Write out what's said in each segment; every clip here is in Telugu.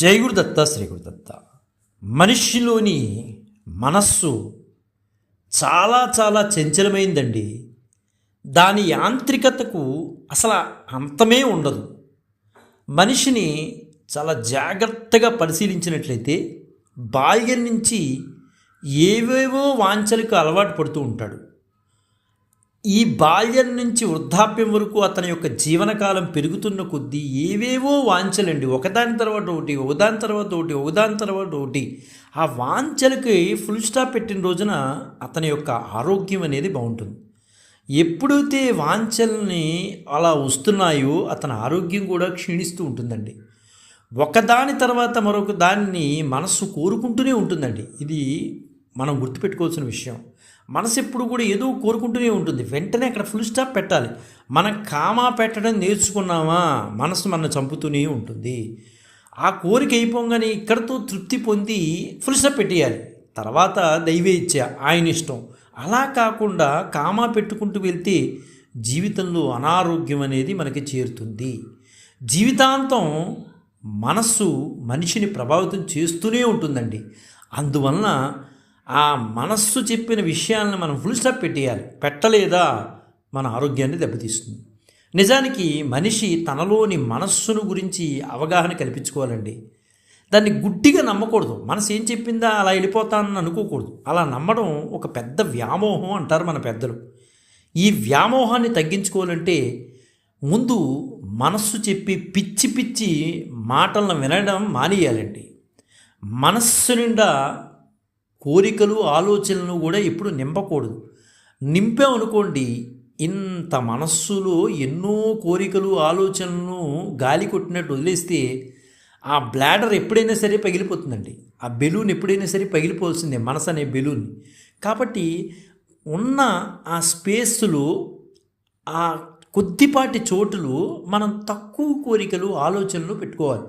జై గురుదత్త శ్రీ గురుదత్త మనిషిలోని మనస్సు చాలా చాలా చంచలమైందండి. దాని యాంత్రికతకు అసలు అంతమే ఉండదు. మనిషిని చాలా జాగ్రత్తగా పరిశీలించినట్లయితే బాల్యం నుంచి ఏవేవో వాంఛలకు అలవాటు పడుతూ ఉంటాడు. ఈ బాల్యం నుంచి వృద్ధాప్యం వరకు అతని యొక్క జీవనకాలం పెరుగుతున్న కొద్దీ ఏవేవో వాంఛలండి. ఒకదాని తర్వాత ఒకటి ఒకదాని తర్వాత ఒకటి ఒకదాని తర్వాత ఒకటి. ఆ వాంఛలకి ఫుల్ స్టాప్ పెట్టిన రోజున అతని యొక్క ఆరోగ్యం అనేది బాగుంటుంది. ఎప్పుడైతే వాంఛల్ని అలా వస్తున్నాయో అతని ఆరోగ్యం కూడా క్షీణిస్తూ ఉంటుందండి. ఒకదాని తర్వాత మరొక దాన్ని మనస్సు కోరుకుంటూనే ఉంటుందండి. ఇది మనం గుర్తుపెట్టుకోవాల్సిన విషయం. మనసు ఎప్పుడు కూడా ఏదో కోరుకుంటూనే ఉంటుంది. వెంటనే అక్కడ ఫుల్ స్టాప్ పెట్టాలి. మనం కామా పెట్టడం నేర్చుకున్నామా? మనసు మన చంపుతూనే ఉంటుంది. ఆ కోరిక అయిపోగానే ఇక్కడతో తృప్తి పొంది ఫుల్ స్టాప్ పెట్టేయాలి. తర్వాత దైవే ఇచ్చ ఆయన ఇష్టం. అలా కాకుండా కామా పెట్టుకుంటూ వెళ్తే జీవితంలో అనారోగ్యం అనేది మనకి చేరుతుంది. జీవితాంతం మనస్సు మనిషిని ప్రభావితం చేస్తూనే ఉంటుందండి. అందువలన ఆ మనస్సు చెప్పిన విషయాలను మనం ఫుల్ స్టాప్ పెట్టేయాలి. పెట్టలేదా? మన ఆరోగ్యాన్ని దెబ్బతీస్తుంది. నిజానికి మనిషి తనలోని మనస్సును గురించి అవగాహన కల్పించుకోవాలండి. దాన్ని గుడ్డిగా నమ్మకూడదు. మనసు ఏం చెప్పిందా? అలా వెళ్ళిపోతానని అనుకోకూడదు. అలా నమ్మడం ఒక పెద్ద వ్యామోహం అంటారు మన పెద్దలు. ఈ వ్యామోహాన్ని తగ్గించుకోవాలంటే ముందు మనస్సు చెప్పి పిచ్చి పిచ్చి మాటలను వినడం మానేయాలండి. మనస్సు నిండా కోరికలు ఆలోచనలు కూడా ఎప్పుడు నింపకూడదు. నింపామనుకోండి ఇంత మనస్సులో ఎన్నో కోరికలు ఆలోచనలను గాలి కొట్టినట్టు వదిలేస్తే ఆ బ్లాడర్ ఎప్పుడైనా సరే పగిలిపోతుందండి. ఆ బెలూన్ ఎప్పుడైనా సరే పగిలిపోవాల్సిందే మనసు అనే బెలూన్. కాబట్టి ఉన్న ఆ స్పేస్లో ఆ కొద్దిపాటి చోటులు మనం తక్కువ కోరికలు ఆలోచనలు పెట్టుకోవాలి.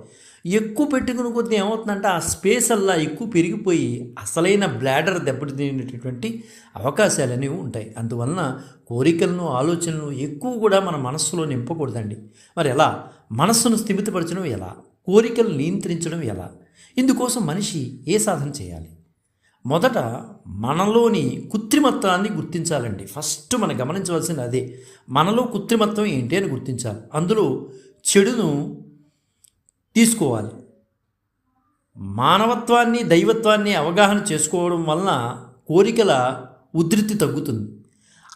ఎక్కువ పెట్టుకుని కొద్దీ ఏమవుతుందంటే ఆ స్పేస్ అల్లా ఎక్కువ పెరిగిపోయి అసలైన బ్లాడర్ దెబ్బతినేటటువంటి అవకాశాలు అనేవి ఉంటాయి. అందువలన కోరికలను ఆలోచనలు ఎక్కువ కూడా మన మనస్సులో నింపకూడదండి. మరి ఎలా? మనస్సును స్థిమితపరచడం ఎలా? కోరికలు నియంత్రించడం ఎలా? ఇందుకోసం మనిషి ఏ సాధన చేయాలి? మొదట మనలోని కృత్రిమత్వాన్ని గుర్తించాలండి. ఫస్ట్ మనం గమనించవలసింది అదే. మనలో కృత్రిమత్వం ఏంటి అని గుర్తించాలి. అందులో చెడును తీసుకోవాలి. మానవత్వాన్ని దైవత్వాన్ని అవగాహన చేసుకోవడం వలన కోరికల ఉధృతి తగ్గుతుంది.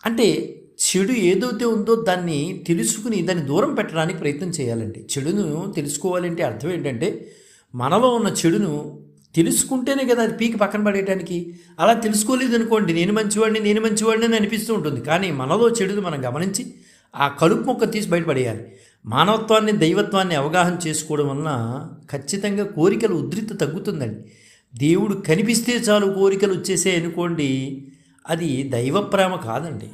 అంటే చెడు ఏదైతే ఉందో దాన్ని తెలుసుకుని దాన్ని దూరం పెట్టడానికి ప్రయత్నం చేయాలండి. చెడును తెలుసుకోవాలంటే అర్థం ఏంటంటే మనలో ఉన్న చెడును తెలుసుకుంటేనే కదా అది పీకి పక్కన పడేయడానికి అలా తెలుసుకోలేదు అనుకోండి నేను మంచివాడిని నేను మంచివాడిని అని అనిపిస్తూ ఉంటుంది. కానీ మనలో చెడును మనం గమనించి ఆ కలుపు మొక్క తీసి బయటపడేయాలి మానవత్వాన్ని దైవత్వాన్ని అవగాహన చేసుకోవడం వలన ఖచ్చితంగా కోరికలు ఉధృతి తగ్గుతుందండి. దేవుడు కనిపిస్తే చాలు కోరికలు వచ్చేసే అనుకోండి అది దైవ ప్రేమ కాదండి.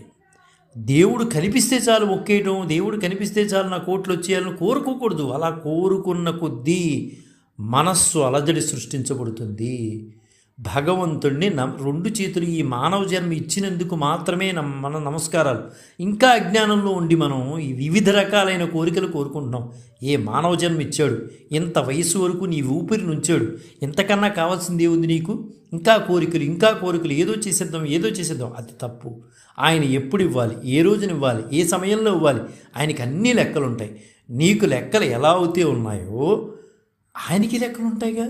దేవుడు కనిపిస్తే చాలు మొక్కేయటం దేవుడు కనిపిస్తే చాలు నా కోట్లు వచ్చేయాలని కోరుకోకూడదు. అలా కోరుకున్న కొద్దీ మనస్సు అలజడి సృష్టించబడుతుంది. భగవంతుడిని నమ్ రెండు చేతులు ఈ మానవ జన్మ ఇచ్చినందుకు మాత్రమే నమ్ మన నమస్కారాలు. ఇంకా అజ్ఞానంలో ఉండి మనం ఈ వివిధ రకాలైన కోరికలు కోరుకుంటున్నాం. ఏ మానవ జన్మ ఇచ్చాడు? ఇంత వయసు వరకు నీ ఊపిరి నుంచాడు? ఇంతకన్నా కావాల్సింది ఏముంది నీకు? ఇంకా కోరికలు ఇంకా కోరికలు ఏదో చేసేద్దాం ఏదో చేసేద్దాం. అది తప్పు. ఆయన ఎప్పుడు ఇవ్వాలి? ఏ రోజున ఇవ్వాలి? ఏ సమయంలో ఇవ్వాలి? ఆయనకి అన్ని లెక్కలు ఉంటాయి నీకు లెక్కలు ఎలా అవుతే ఉన్నాయో ఆయనకి లెక్కలు ఉంటాయిగా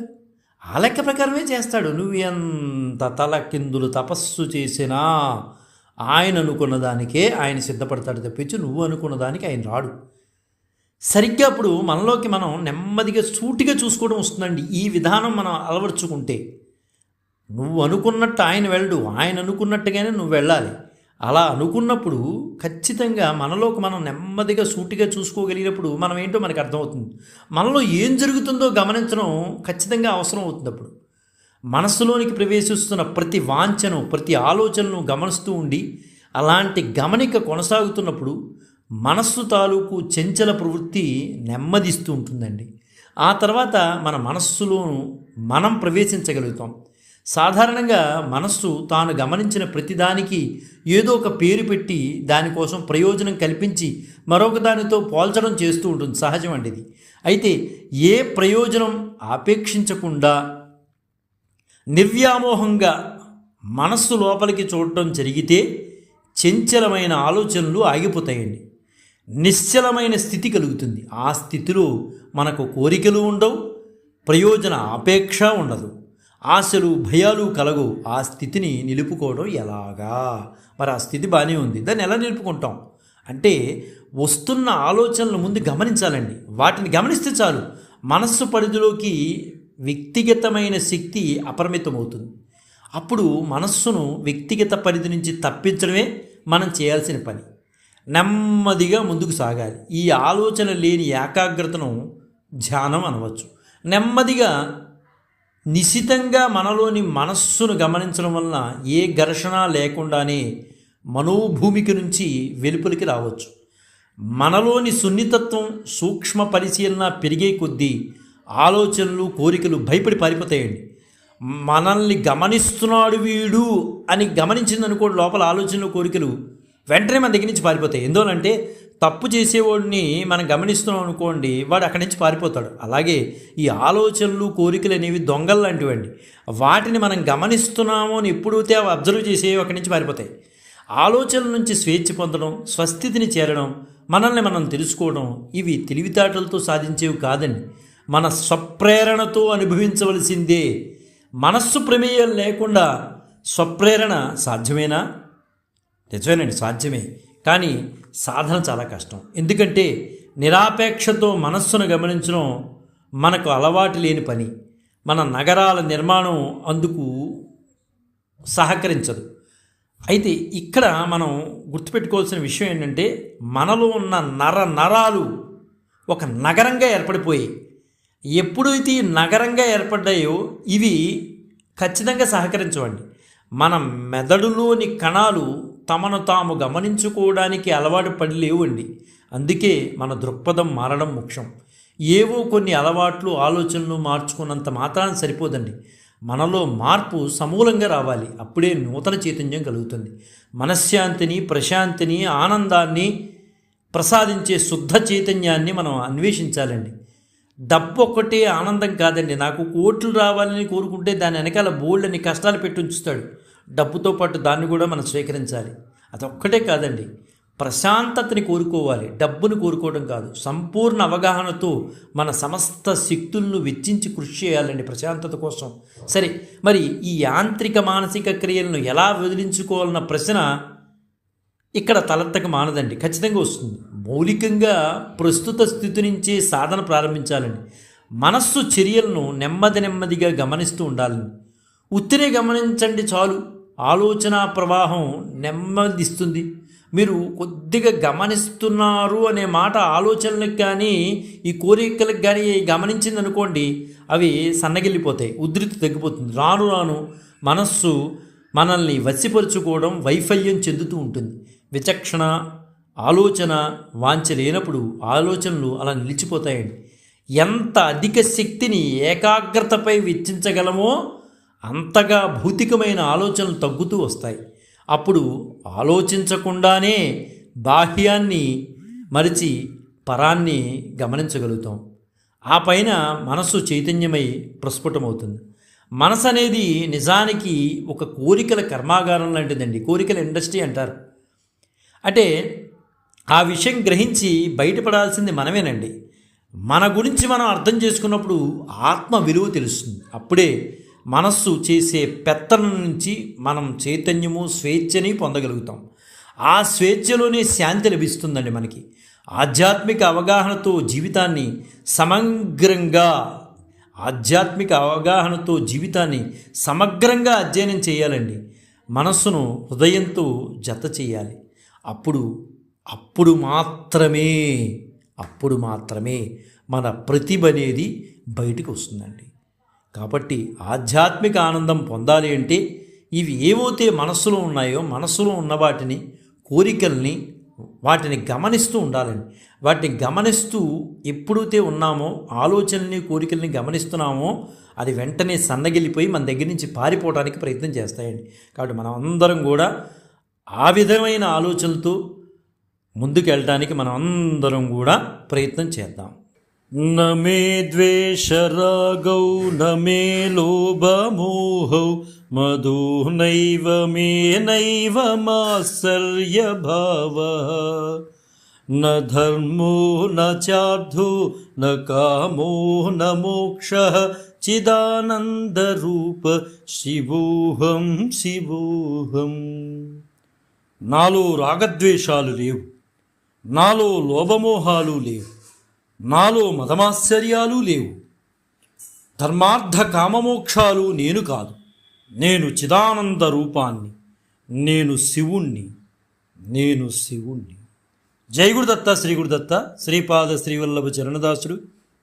ఆ లెక్క ప్రకారమే చేస్తాడు. నువ్వు ఎంత తలకిందులు తపస్సు చేసినా ఆయన అనుకున్న దానికే ఆయన సిద్ధపడతాడు తప్పించి నువ్వు అనుకున్న దానికి ఆయన రాడు. సరిగ్గా అప్పుడు మనలోకి మనం నెమ్మదిగా సూటిగా చూసుకోవడం వస్తుందండి. ఈ విధానం మనం అలవర్చుకుంటే. నువ్వు అనుకున్నట్టు ఆయన వెళ్ళడు. ఆయన అనుకున్నట్టుగానే నువ్వు వెళ్ళాలి. అలా అనుకున్నప్పుడు ఖచ్చితంగా మనలోకి మనం నెమ్మదిగా సూటిగా చూసుకోగలిగినప్పుడు మనం ఏంటో మనకు అర్థమవుతుంది. మనలో ఏం జరుగుతుందో గమనించడం ఖచ్చితంగా అవసరం అవుతుంది అప్పుడు. మనస్సులోనికి ప్రవేశిస్తున్న ప్రతి వాంఛను ప్రతి ఆలోచనను గమనిస్తూ ఉండి అలాంటి గమనిక కొనసాగుతున్నప్పుడు మనస్సు తాలూకు చెంచల ప్రవృత్తి నెమ్మదిస్తూ ఉంటుందండి. ఆ తర్వాత మన మనస్సులోను మనం ప్రవేశించగలుగుతాం. సాధారణంగా మనస్సు తాను గమనించిన ప్రతిదానికి ఏదో ఒక పేరు పెట్టి దానికోసం ప్రయోజనం కల్పించి మరొక దానితో పోల్చడం చేస్తూ ఉంటుంది. సహజం అండి ఇది. అయితే ఏ ప్రయోజనం ఆపేక్షించకుండా నిర్వ్యామోహంగా మనస్సు లోపలికి చూడటం జరిగితే చంచలమైన ఆలోచనలు ఆగిపోతాయండి. నిశ్చలమైన స్థితి కలుగుతుంది. ఆ స్థితిలో మనకు కోరికలు ఉండవు ప్రయోజన ఆపేక్ష ఉండదు. ఆశలు భయాలు కలగు. ఆ స్థితిని నిలుపుకోవడం ఎలాగా? మరి ఆ స్థితి బాగానే ఉంది. దాన్ని ఎలా నిలుపుకుంటాం? అంటే వస్తున్న ఆలోచనలు ముందు గమనించాలండి. వాటిని గమనిస్తే చాలు. మనస్సు పరిధిలోకి వ్యక్తిగతమైన శక్తి అపరిమితమవుతుంది. అప్పుడు మనస్సును వ్యక్తిగత పరిధి నుంచి తప్పించడమే మనం చేయాల్సిన పని. నెమ్మదిగా ముందుకు సాగాలి. ఈ ఆలోచన లేని ఏకాగ్రతను ధ్యానం అనవచ్చు. నెమ్మదిగా నిశితంగా మనలోని మనస్సును గమనించడం వలన ఏ ఘర్షణ లేకుండానే మనోభూమికి నుంచి వెలుపలికి రావచ్చు. మనలోని సున్నితత్వం సూక్ష్మ పరిశీలన పెరిగే కొద్దీ ఆలోచనలు కోరికలు భయపడి పారిపోతాయండి. మనల్ని గమనిస్తున్నాడు వీడు అని గమనించిందనుకోండి లోపల ఆలోచనలు కోరికలు వెంటనే మన దగ్గర నుంచి పారిపోతాయి. ఎందువలంటే తప్పు చేసేవాడిని మనం గమనిస్తున్నాం అనుకోండి వాడు అక్కడి నుంచి పారిపోతాడు. అలాగే ఈ ఆలోచనలు కోరికలు అనేవి దొంగలు లాంటివండి. వాటిని మనం గమనిస్తున్నాము అని ఎప్పుడైతే అవి అబ్జర్వ్ చేసేవి అక్కడి నుంచి పారిపోతాయి. ఆలోచనల నుంచి స్వేచ్ఛ పొందడం స్వస్థితిని చేరడం మనల్ని మనం తెలుసుకోవడం ఇవి తెలివితేటలతో సాధించేవి కాదండి. మన స్వప్రేరణతో అనుభవించవలసిందే. మనస్సు ప్రమేయం లేకుండా స్వప్రేరణ సాధ్యమేనా? నిజమేనండి సాధ్యమే. కానీ సాధన చాలా కష్టం. ఎందుకంటే నిరాపేక్షతో మనస్సును గమనించడం మనకు అలవాటు లేని పని. మన నగరాల నిర్మాణం అందుకు సహకరించదు. అయితే ఇక్కడ మనం గుర్తుపెట్టుకోవాల్సిన విషయం ఏంటంటే మనలో ఉన్న నర నరాలు ఒక నగరంగా ఏర్పడిపోయాయి. ఎప్పుడైతే ఈ నగరంగా ఏర్పడ్డాయో ఇవి ఖచ్చితంగా సహకరించవండి. మన మెదడులోని కణాలు తమను తాము గమనించుకోవడానికి అలవాటు పడి లేవండి. అందుకే మన దృక్పథం మారడం ముఖ్యం. ఏవో కొన్ని అలవాట్లు ఆలోచనలు మార్చుకున్నంత మాత్రాన్ని సరిపోదండి. మనలో మార్పు సమూలంగా రావాలి. అప్పుడే నూతన చైతన్యం కలుగుతుంది. మనశ్శాంతిని ప్రశాంతిని ఆనందాన్ని ప్రసాదించే శుద్ధ చైతన్యాన్ని మనం అన్వేషించాలండి. డబ్బు ఒక్కటే ఆనందం కాదండి. నాకు కోట్లు రావాలని కోరుకుంటే దాని వెనకాల బోల్డ్ అని కష్టాలు పెట్టి ఉంచుతాడు. డబ్బుతో పాటు దాన్ని కూడా మనం స్వీకరించాలి. అదొక్కటే కాదండి. ప్రశాంతతని కోరుకోవాలి. డబ్బును కోరుకోవడం కాదు. సంపూర్ణ అవగాహనతో మన సమస్త శక్తులను వెచ్చించి కృషి చేయాలండి ప్రశాంతత కోసం. సరే మరి ఈ యాంత్రిక మానసిక క్రియలను ఎలా వదిలించుకోవాలన్న ప్రశ్న ఇక్కడ తలెత్తక మానదండి. ఖచ్చితంగా వస్తుంది. మౌలికంగా ప్రస్తుత స్థితి నుంచే సాధన ప్రారంభించాలండి. మనస్సు చర్యలను నెమ్మది నెమ్మదిగా గమనిస్తూ ఉండాలండి. ఉత్తిరే గమనించండి చాలు. ఆలోచన ప్రవాహం నెమ్మదిస్తుంది. మీరు కొద్దిగా గమనిస్తున్నారు అనే మాట ఆలోచనలకు కానీ ఈ కోరికలకు కానీ గమనించింది అనుకోండి అవి సన్నగిల్లిపోతాయి ఉధృతి తగ్గిపోతుంది. రాను రాను మనస్సు మనల్ని వశపరుచుకోవడం వైఫల్యం చెందుతూ ఉంటుంది. విచక్షణ ఆలోచన వాంచ లేనప్పుడు ఆలోచనలు అలా నిలిచిపోతాయండి. ఎంత అధిక శక్తిని ఏకాగ్రతపై వెచ్చించగలమో అంతగా భౌతికమైన ఆలోచనలు తగ్గుతూ వస్తాయి. అప్పుడు ఆలోచించకుండానే బాహ్యాన్ని మరిచి పరాన్ని గమనించగలుగుతాం. ఆ పైన మనస్సు చైతన్యమై ప్రస్ఫుటమవుతుంది. మనసు అనేది నిజానికి ఒక కోరికల కర్మాగారం లాంటిదండి. కోరికల ఇండస్ట్రీ అంటారు. అంటే ఆ విషయం గ్రహించి బయటపడాల్సింది మనమేనండి. మన గురించి మనం అర్థం చేసుకున్నప్పుడు ఆత్మ విలువ తెలుస్తుంది. అప్పుడే మనస్సు చేసే పెత్తనం నుంచి మనం చైతన్యము స్వేచ్ఛని పొందగలుగుతాం. ఆ స్వేచ్ఛలోనే శాంతి లభిస్తుందండి మనకి. ఆధ్యాత్మిక అవగాహనతో జీవితాన్ని సమగ్రంగా ఆధ్యాత్మిక అవగాహనతో జీవితాన్ని సమగ్రంగా అధ్యయనం చేయాలండి. మనస్సును హృదయంతో జత చేయాలి. అప్పుడు అప్పుడు మాత్రమే అప్పుడు మాత్రమే మన ప్రతిభ అనేది బయటికి వస్తుందండి. కాబట్టి ఆధ్యాత్మిక ఆనందం పొందాలి అంటే ఇవి ఏవైతే మనస్సులో ఉన్నాయో మనస్సులో ఉన్న వాటిని కోరికల్ని వాటిని గమనిస్తూ ఉండాలండి. వాటిని గమనిస్తూ ఎప్పుడైతే ఉన్నామో ఆలోచనల్ని కోరికల్ని గమనిస్తున్నామో అది వెంటనే సన్నగిల్లిపోయి మన దగ్గర నుంచి పారిపోవడానికి ప్రయత్నం చేస్తాయండి. కాబట్టి మనం అందరం కూడా ఆ విధమైన ఆలోచనలతో ముందుకు వెళ్ళడానికి మనం అందరం కూడా ప్రయత్నం చేద్దాం. న మే ద్వేషరాగౌ న మే లోభమోహౌ మధు నైవ మే నైవ మాత్సర్యభావ న ధర్మో న చార్థో న కామో న మోక్ష చిదానందరూప శివోహం శివోహం నాలో రాగద్వేషాలు లేవు నాలో లోభమోహాలు లేవు నాలో మదమాశ్చర్యాలు లేవు. ధర్మార్థ కామమోక్షాలు నేను కాదు. నేను చిదానంద రూపాన్ని నేను శివుణ్ణి నేను శివుణ్ణి. జై గురుదత్త శ్రీ గురుదత్త శ్రీపాద శ్రీవల్లభ చరణదాసుడు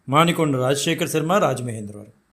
మాణికొండ రాజశేఖర్ శర్మ రాజమహేంద్రవరం.